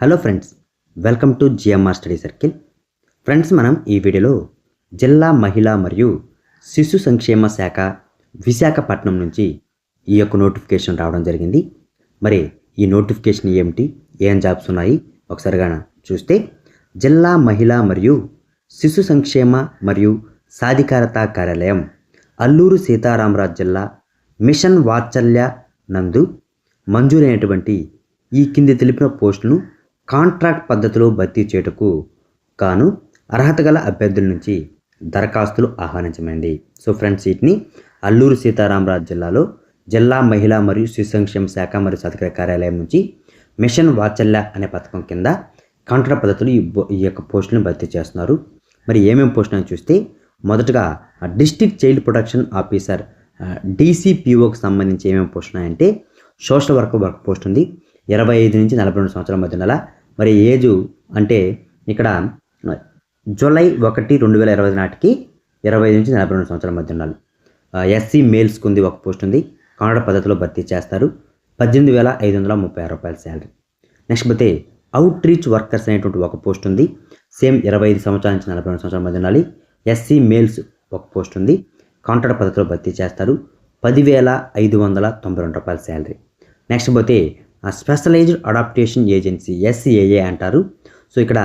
Hello friends welcome to GMR study circle friends మనం ఈ వీడియోలో జిల్లా మహిళా మరియు శిశు సంక్షేమ శాఖ విశాఖపట్నం నుంచి ఈ యొక్క నోటిఫికేషన్ రావడం జరిగింది. మరి ఈ నోటిఫికేషన్ ఏమిటి? ఏం జాబ్స్ ఉన్నాయి? ఒకసారిగా చూస్తే జిల్లా మహిళా మరియు శిశు సంక్షేమ మరియు సాధికారత కార్యాలయం అల్లూరు సీతారామరాజు జిల్లా మిషన్ వాత్సల్య నందు మంజూరైనటువంటి ఈ కింది తెలిపిన పోస్టును కాంట్రాక్ట్ పద్ధతిలో భర్తీ చేయుటకు గాను అర్హత గల అభ్యర్థుల నుంచి దరఖాస్తులు ఆహ్వానించమైంది సో ఫ్రెండ్స్ వీటిని అల్లూరు సీతారామరాజు జిల్లాలో జిల్లా మహిళా మరియు శిశు సంక్షేమ శాఖ మరియు సదకర కార్యాలయం నుంచి మిషన్ వాత్సల్య అనే పథకం కింద కాంట్రాక్ట్ పద్ధతులు ఈ ఈ యొక్క పోస్టులను భర్తీ చేస్తున్నారు. మరి ఏమేమి పోస్ట్ అని చూస్తే మొదటగా డిస్టిక్ చైల్డ్ ప్రొటెక్షన్ ఆఫీసర్ డీసీపీఓకి సంబంధించి ఏమేమి పోస్ట్ ఉన్నాయంటే సోషల్ వర్క్ వర్క్ పోస్ట్ ఉంది. ఇరవై ఐదు నుంచి నలభై రెండు సంవత్సరాల మధ్య నెల మరి ఏజు అంటే ఇక్కడ జూలై ఒకటి రెండు వేల ఇరవై నాటికి ఇరవై ఐదు నుంచి నలభై రెండు సంవత్సరాల మధ్య ఉండాలి. ఎస్సీ మేల్స్కి ఉంది ఒక పోస్ట్ ఉంది. కన్నడ పద్ధతిలో భర్తీ చేస్తారు. పద్దెనిమిది వేల ఐదు వందల ముప్పై ఆరు రూపాయల శాలరీ. నెక్స్ట్ పోతే అవుట్ రీచ్ వర్కర్స్ అనేటువంటి ఒక పోస్ట్ ఉంది. సేమ్ ఇరవై ఐదు సంవత్సరాల నుంచి నలభై రెండు సంవత్సరాల మధ్య ఉండాలి. ఎస్సీ మేల్స్ ఒక పోస్ట్ ఉంది. కాంట్రాక్ట్ పద్ధతిలో భర్తీ చేస్తారు. పదివేల ఐదు వందల తొంభై రెండు రూపాయల శాలరీ. నెక్స్ట్ పోతే స్పెషలైజ్డ్ అడాప్టేషన్ ఏజెన్సీ ఎస్సీఏఏ అంటారు. సో ఇక్కడ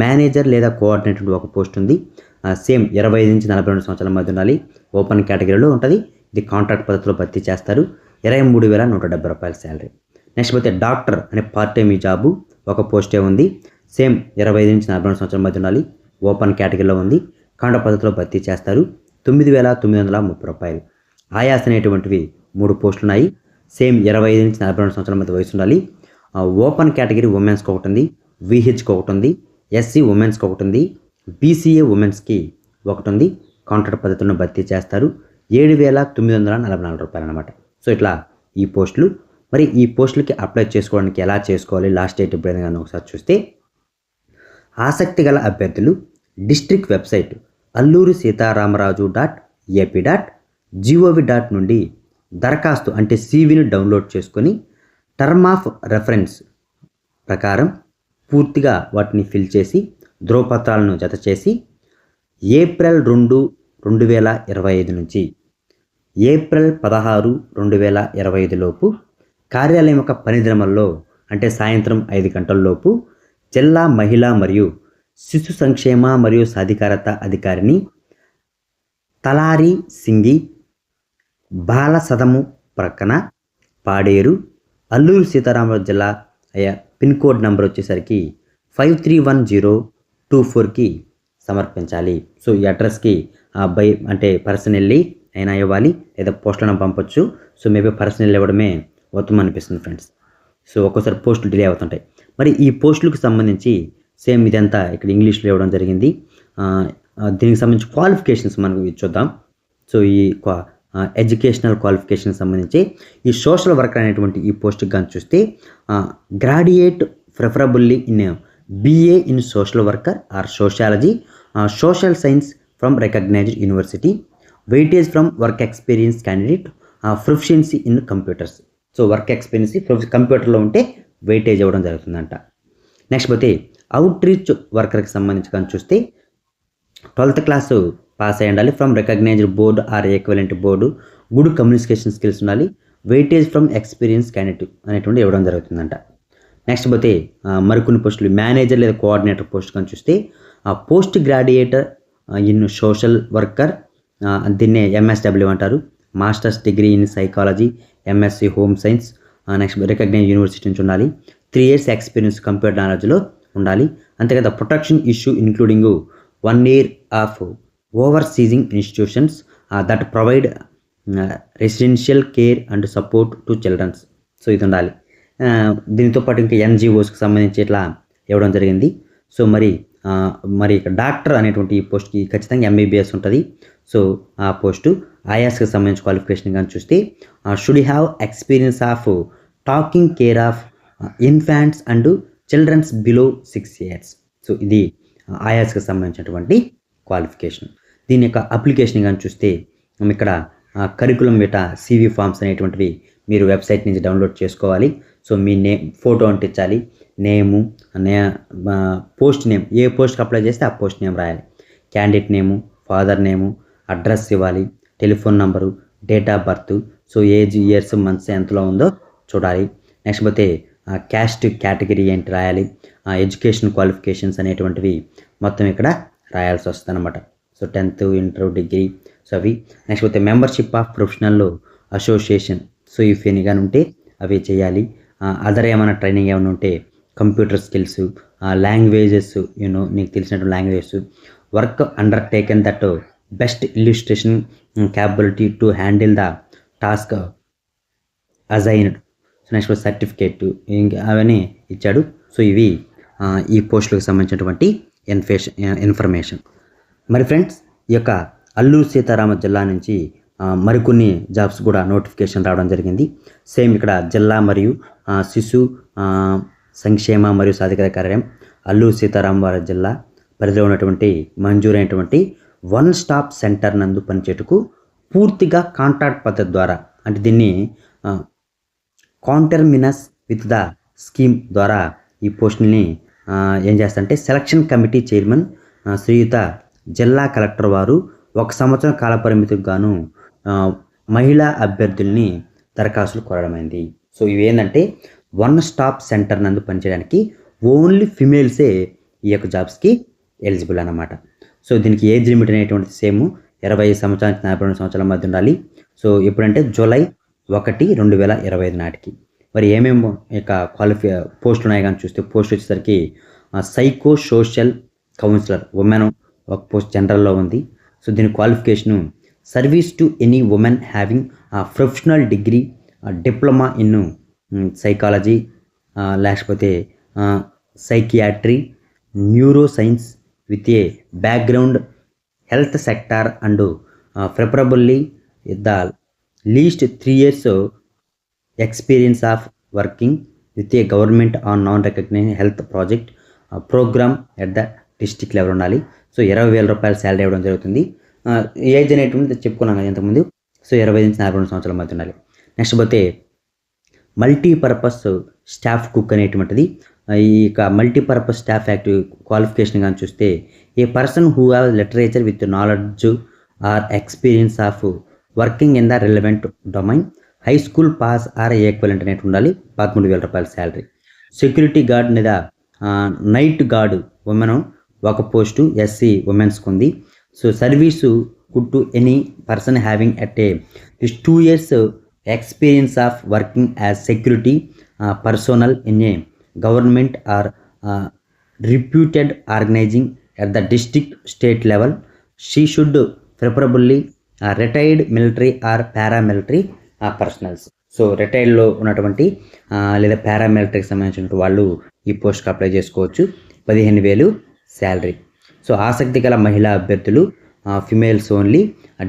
మేనేజర్ లేదా కోఆర్డినేటర్ ఒక పోస్ట్ ఉంది. సేమ్ ఇరవై ఐదు నుంచి నలభై రెండు సంవత్సరాల మధ్య ఉండాలి. ఓపెన్ కేటగిరీలో ఉంటుంది. ఇది కాంట్రాక్ట్ పద్ధతిలో భర్తీ చేస్తారు. ఇరవై మూడు వేల నూట డెబ్బై రూపాయల శాలరీ. నెక్స్ట్ పోతే డాక్టర్ అనే పార్ట్ టైం ఈ జాబు ఒక పోస్టే ఉంది. సేమ్ ఇరవై ఐదు నుంచి నలభై రెండు సంవత్సరాల మధ్య ఉండాలి. ఓపెన్ కేటగిరీలో ఉంది. కాంట్రాక్ట్ పద్ధతిలో భర్తీ చేస్తారు. తొమ్మిది వేల తొమ్మిది వందల ముప్పై రూపాయలు. ఆయాస్ అనేటువంటివి మూడు పోస్టులు ఉన్నాయి సేమ్ ఇరవై ఐదు నుంచి నలభై రెండు సంవత్సరాల మధ్య వయసు ఉండాలి ఓపెన్ కేటగిరీ ఉమెన్స్కి ఒకటి ఉంది విహెచ్కి ఒకటి ఉంది ఎస్సీ ఉమెన్స్కి ఒకటి ఉంది బీసీఏ ఉమెన్స్కి ఒకటి ఉంది కాంట్రాక్ట్ పద్ధతులను భర్తీ చేస్తారు. ఏడు వేల తొమ్మిది వందల నలభై నాలుగు రూపాయలు అనమాట సో ఇట్లా ఈ పోస్టులు. మరి ఈ పోస్టులకి అప్లై చేసుకోవడానికి ఎలా చేసుకోవాలి లాస్ట్ డేట్ ఎప్పుడైనా కానీ ఒకసారి చూస్తే ఆసక్తి గల అభ్యర్థులు district website Alluri Sitaramaraju dot AP dot gov dot నుండి దరఖాస్తు అంటే సీవీని డౌన్లోడ్ చేసుకొని టర్మ్ ఆఫ్ రెఫరెన్స్ ప్రకారం పూర్తిగా వాటిని ఫిల్ చేసి ధ్రువపత్రాలను జత చేసి ఏప్రిల్ రెండు రెండు వేల ఇరవై ఐదు నుంచి ఏప్రిల్ పదహారు రెండు వేల ఇరవై ఐదులోపు కార్యాలయం యొక్క పనిదినమల్లో అంటే సాయంత్రం ఐదు గంటల్లోపు జిల్లా మహిళా మరియు శిశు సంక్షేమ మరియు సాధికారత అధికారిని తలారి సింగి బాల సదము ప్రక్కన పాడేరు అల్లూరు సీతారామరాజు జిల్లా అయ్యా పిన్ కోడ్ నెంబర్ వచ్చేసరికి five three one zero two ఫోర్కి సమర్పించాలి. సో ఈ అడ్రస్కి ఆ బై అంటే పర్సన్ వెళ్ళి అయినా ఇవ్వాలి లేదా పోస్టులను పంపొచ్చు. సో మేబీ పర్సనల్ ఇవ్వడమే ఉత్తమం అనిపిస్తుంది ఫ్రెండ్స్. సో ఒక్కోసారి పోస్టులు డిలే అవుతుంటాయి. మరి ఈ పోస్టులకు సంబంధించి సేమ్ ఇదంతా ఇక్కడ ఇంగ్లీష్లో ఇవ్వడం జరిగింది. దీనికి సంబంధించి క్వాలిఫికేషన్స్ మనకు చూద్దాం. సో ఈ ఎడ్యుకేషనల్ క్వాలిఫికేషన్ సంబంధించి ఈ సోషల్ వర్కర్ అనేటువంటి ఈ పోస్ట్కి కానీ చూస్తే graduate preferably in BA in social worker or sociology social science from recognised university weightage from work experience candidate proficiency in computers. So work experience కంప్యూటర్లో ఉంటే వెయిటేజ్ ఇవ్వడం జరుగుతుందంట. నెక్స్ట్ పోతే అవుట్ రీచ్ వర్కర్కి సంబంధించి కానీ చూస్తే ట్వెల్త్ క్లాసు పాస్ అయి ఉండాలి. From recognised board or equivalent board good communication skills ఉండాలి. వెయిటేజ్ ఫ్రమ్ ఎక్స్పీరియన్స్ క్యాండిడేట్ అనేటువంటి ఇవ్వడం జరుగుతుందంట. నెక్స్ట్ పోతే మరికొన్ని పోస్టులు మేనేజర్ లేదా కోఆర్డినేటర్ పోస్ట్ కానీ చూస్తే post graduate in social worker దీన్నే ఎంఎస్డబ్ల్యూ అంటారు. Masters degree in psychology MSc home science next recognise university నుంచి ఉండాలి. త్రీ ఇయర్స్ ఎక్స్పీరియన్స్ కంప్యూటర్ నాలెడ్జ్లో ఉండాలి. అంతేకాదు protection issue including one year of overseeing institutions that provide residential care and support to childrens so ఇది ఉండాలి దీనితో దీంతో పాటు ఇంకా ఎన్జిఓస్కి సంబంధించి ఇట్లా ఇవ్వడం జరిగింది. సో మరి uh, మరి ఇక్కడ డాక్టర్ అనేటువంటి ఈ పోస్ట్కి ఖచ్చితంగా ఎంబీబీఎస్ ఉంటుంది. సో ఆ పోస్టు ఐఎస్కి సంబంధించి క్వాలిఫికేషన్ కానీ చూస్తే should have experience of taking care of infants and childrens below six years so ఇది uh, ఆయాస్కి సంబంధించినటువంటి క్వాలిఫికేషన్ దీని యొక్క అప్లికేషన్ కానీ చూస్తే ఇక్కడ కరికులం విట సివి ఫామ్స్ అనేటువంటివి మీరు వెబ్సైట్ నుంచి డౌన్లోడ్ చేసుకోవాలి. సో మీ నేమ్ ఫోటో అంటించాలి నేము నే పోస్ట్ నేమ్ ఏ పోస్ట్కి అప్లై చేస్తే ఆ పోస్ట్ నేమ్ రాయాలి. Candidate name father name address ఇవ్వాలి. Telephone number date of birth so age years months ఎంతలో ఉందో చూడాలి. నెక్స్ట్ పోతే క్యాస్ట్ కేటగిరీ ఏంటి రాయాలి. ఎడ్యుకేషన్ క్వాలిఫికేషన్స్ అనేటువంటివి మొత్తం ఇక్కడ రాయాల్సి వస్తుంది అనమాట so tenth inter degree so అవి. నెక్స్ట్ పోతే membership of professional association. So if any కానీ ఉంటే అవి చేయాలి. అదర్ ఏమైనా ట్రైనింగ్ ఏమైనా ఉంటే computer skills languages you know know తెలిసినట్టు languages. Work undertaken that best illustration capability to handle the task assigned so next certificate ఇంకా అవన్నీ ఇచ్చాడు. సో ఇవి ఈ పోస్టులకు సంబంధించినటువంటి ఇన్ఫేషన్ ఇన్ఫర్మేషన్. మరి ఫ్రెండ్స్ ఈ యొక్క అల్లూరు సీతారామ జిల్లా నుంచి మరికొన్ని జాబ్స్ కూడా నోటిఫికేషన్ రావడం జరిగింది. సేమ్ ఇక్కడ జిల్లా మరియు శిశు సంక్షేమ మరియు సాధికార కార్యాలయం అల్లూరు సీతారామవారి జిల్లా పరిధిలో ఉన్నటువంటి మంజూరైనటువంటి వన్ స్టాప్ సెంటర్ నందు పనిచేటుకు పూర్తిగా కాంట్రాక్ట్ పద్ధతి ద్వారా అంటే దీన్ని కాంటర్మినస్ విత్ ద స్కీమ్ ద్వారా ఈ పోస్టుల్ని ఏం చేస్తారంటే సెలక్షన్ కమిటీ చైర్మన్ శ్రీయుత జిల్లా కలెక్టర్ వారు ఒక సంవత్సరం కాల పరిమితికి గాను మహిళా అభ్యర్థుల్ని దరఖాస్తులు కోరడమైంది సో ఇవి ఏంటంటే వన్ స్టాప్ సెంటర్ నందు పనిచేయడానికి ఓన్లీ ఫిమేల్సే ఈ యొక్క జాబ్స్కి ఎలిజిబుల్ అన్నమాట. సో దీనికి ఏజ్ లిమిట్ అనేటువంటి సేమ్ ఇరవై సంవత్సరాల నుంచి నలభై రెండు సంవత్సరాల మధ్య ఉండాలి. సో ఎప్పుడంటే జూలై ఒకటి రెండు వేల ఇరవై ఐదు నాటికి. మరి ఏమేమి యొక్క క్వాలిఫై పోస్టులు ఉన్నాయి కానీ చూస్తే పోస్ట్ వచ్చేసరికి సైకో సోషల్ కౌన్సిలర్ ఉమెన్ ఒక పోస్ట్ జనరల్లో ఉంది. సో దీని qualification service to any women having professional degree diploma in psychology లేకపోతే psychiatry neuro science with a background health sector and preferably the least three years experience of working with a government on non recognise health project program at the district level ఉండాలి. So ఇరవై వేల రూపాయల salary ఇవ్వడం జరుగుతుంది. Age అనేటువంటి చెప్పుకున్నాం కదా ఇంతకుముందు. సో ఇరవై నుంచి నలభై రెండు సంవత్సరాల మధ్య ఉండాలి. నెక్స్ట్ పోతే మల్టీపర్పస్ స్టాఫ్ కుక్ అనేటువంటిది. ఈ యొక్క మల్టీపర్పస్ స్టాఫ్ యాక్టివ్ క్వాలిఫికేషన్ కానీ చూస్తే a person who have literature with knowledge or experience of working in the relevant domain high school pass or equivalent అనేటి ఉండాలి పదమూడు వేల రూపాయల శాలరీ. సెక్యూరిటీ గార్డ్ మీద నైట్ గార్డ్ ఉమెన్ ఒక పోస్టు ఎస్సీ ఉమెన్స్కి ఉంది. So service could to any person having at a two years experience of working as security personnel in a government or reputed organising at the district state level. She should preferably retired military or paramilitary. Personnels so రిటైర్డ్లో ఉన్నటువంటి లేదా పారామిలిటరీకి సంబంధించినటువంటి వాళ్ళు ఈ పోస్ట్కి apply చేసుకోవచ్చు. పదిహేను వేలు salary so ఆసక్తి గల మహిళా అభ్యర్థులు females only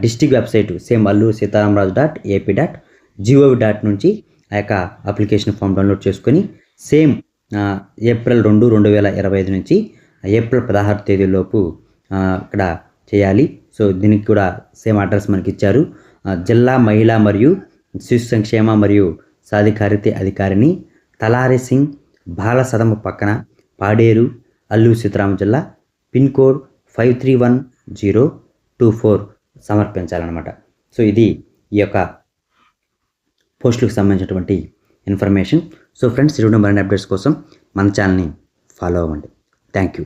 district website same Alluri Sitaramaraju dot AP dot gov dot నుంచి ఆ యొక్క అప్లికేషన్ ఫామ్ డౌన్లోడ్ చేసుకొని సేమ్ ఏప్రిల్ రెండు రెండు వేల ఇరవై ఐదు నుంచి ఏప్రిల్ పదహారు తేదీలోపు ఇక్కడ చేయాలి. సో దీనికి కూడా సేమ్ అడ్రస్ మనకి ఇచ్చారు. జిల్లా మహిళా మరియు శిశు సంక్షేమ మరియు సాధికారిత అధికారిని తలారి సింగ్ బాల సదమ పక్కన పాడేరు అల్లూరు సీతారామ జిల్లా pin code five three one zero two four సమర్పించాలన్నమాట. So ఇది ఈ యొక్క పోస్టులకు సంబంధించినటువంటి ఇన్ఫర్మేషన్. సో ఫ్రెండ్స్ ఇటువంటి మరిన్ని అప్డేట్స్ కోసం మన ఛానల్ని ఫాలో అవ్వండి. Thank you.